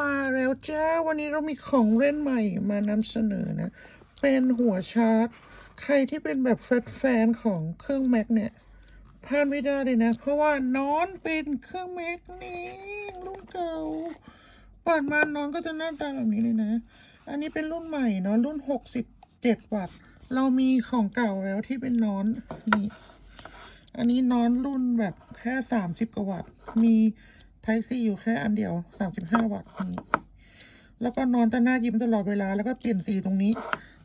มาแล้วจ้า วันนี้เรามีของเล่นใหม่มานำเสนอนะ เป็นหัวชาร์จ ใครที่เป็นแบบแฟนของเครื่องแม็กเนี่ยพลาดไม่ได้เลยนะ เพราะว่าน้อนเป็นเครื่องแม็กนี่รุ่นเก่าเปิดมาน้องก็จะหน้าตาแบบนี้เลยนะ อันนี้เป็นรุ่นใหม่เนาะรุ่น67วัตต์ เรามีของเก่าแล้วที่เป็นน้อนนี่ อันนี้น้อนรุ่นแบบแค่สามสิบกว่าวัตต์ มี ไทซีอยู่แค่อันเดียวสามสิบห้าวัตต์นี่แล้วก็นอนจะหน้ายิ้มตลอดเวลา แล้วก็เปลี่ยนสีตรงนี้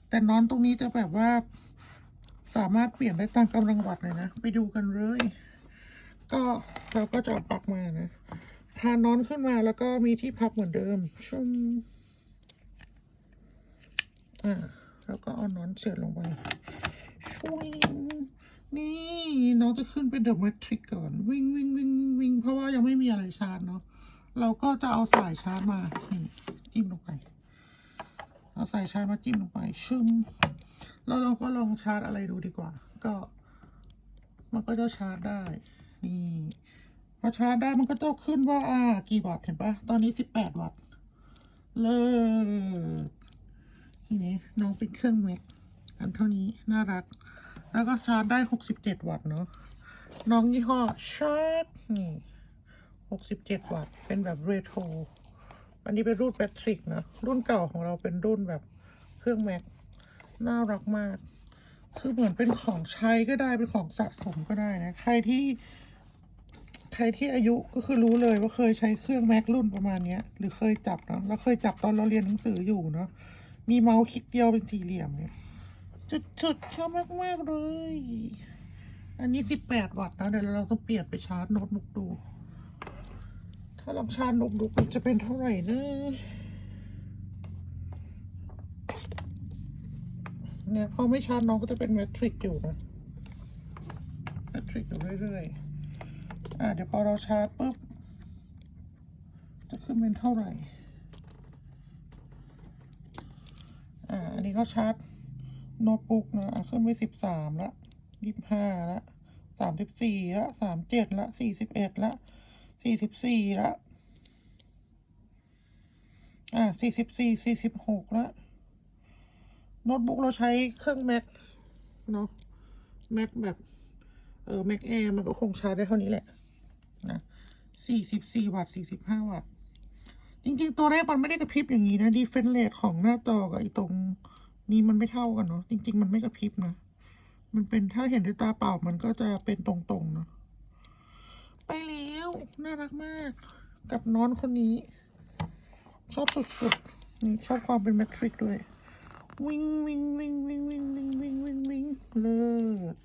แต่นอนตรงนี้จะแบบว่า สามารถเปลี่ยนได้ตามกำลังวัตต์เลยนะ ไปดูกันเลย ก็เราก็จะเอาปลักมานะ พานอนขึ้นมาแล้วก็มีที่พับเหมือนเดิม ชุ่มอ่าแล้วก็เอานอนเสียบลงไปช่วยนี่น้อง จะขึ้นเป็นเดอะแมทริกก่อน วิ่งวิ่งวิ่งวิ่งเพราะว่ายังไม่มีอะไรชาร์จเนาะเราก็จะเอาสายชาร์จมาจิ้มลงไป เอาสายชาร์จมาจิ้มลงไป ชึมแล้วเราก็ลองชาร์จอะไรดูดีกว่า ก็ มันก็จะชาร์จได้ นี่พอชาร์จได้มันก็จะขึ้นว่า อ่า กี่วัตต์เห็นปะตอนนี้สิบแปดวัตต์เลิศทีนี้น้องเป็นเครื่องแม็กอันเท่านี้น่ารัก แล้วก็ชาร์จได้67วัตต์เนาะ น้องยี่ห้อชาร์จนี่67วัตต์ เป็นแบบเรโทรอันนี้เป็นรุ่นแบตทริกนะ รุ่นเก่าของเราเป็นรุ่นแบบเครื่องแม็ก น่ารักมาก คือเหมือนเป็นของใช้ก็ได้ เป็นของสะสมก็ได้นะ ใครที่ใครที่อายุก็คือรู้เลยว่าเคยใช้เครื่องแม็กรุ่นประมาณนี้หรือเคยจับเนาะแล้วเคยจับตอนเราเรียนหนังสืออยู่เนาะมีเมาส์คลิกเดียวเป็นสี่เหลี่ยมเนี่ย จุดๆชอบมากๆเลย อันนี้ 18 วัตต์นะเดี๋ยวเราต้องเปลี่ยนไปชาร์จโน้ตบุ๊กดู ถ้าลองชาร์จโน้ตบุ๊กมันจะเป็นเท่าไหร่นะเนี่ยพอไม่ชาร์จน้องก็จะเป็นแมทริกอยู่นะแมทริกอยู่เรื่อยๆ อะเดี๋ยวพอเราชาร์จปุ๊บ จะขึ้นเป็นเท่าไหร่ อ่าอันนี้ก็ชาร์จ โน้ตบุ๊กนะอะขึ้นไปสิบสามละยี่สิบห้าละสามสิบสี่ละสามเจ็ดละสี่สิบเอ็ดละสี่สิบสี่ละอะสี่สิบสี่สี่สิบหกละโน้ตบุ๊กเราใช้เครื่อง Mac เนาะ Mac แบบ เออ Mac Air มันก็คงชาร์จได้เท่านี้แหละนะสี่สิบสี่วัตต์สี่สิบห้าวัตต์จริง ๆ ตัวแรกมันไม่ได้กระพริบอย่างนี้นะดีเฟนเลทของหน้าจอกับไอ้ตรง นี่มันไม่เท่ากันเนาะจริง ๆ มันไม่กระพริบนะมันเป็นถ้าเห็นด้วยตาเปล่ามันก็จะเป็นตรงๆเนาะไปแล้วน่ารักมาก กับน้อนคนนี้ ชอบสุดๆนี่ชอบความเป็นแมทริกด้วย วิ่งวิ่งวิ่งวิ่งวิ่งวิ่งวิ่งวิ่งเลิศ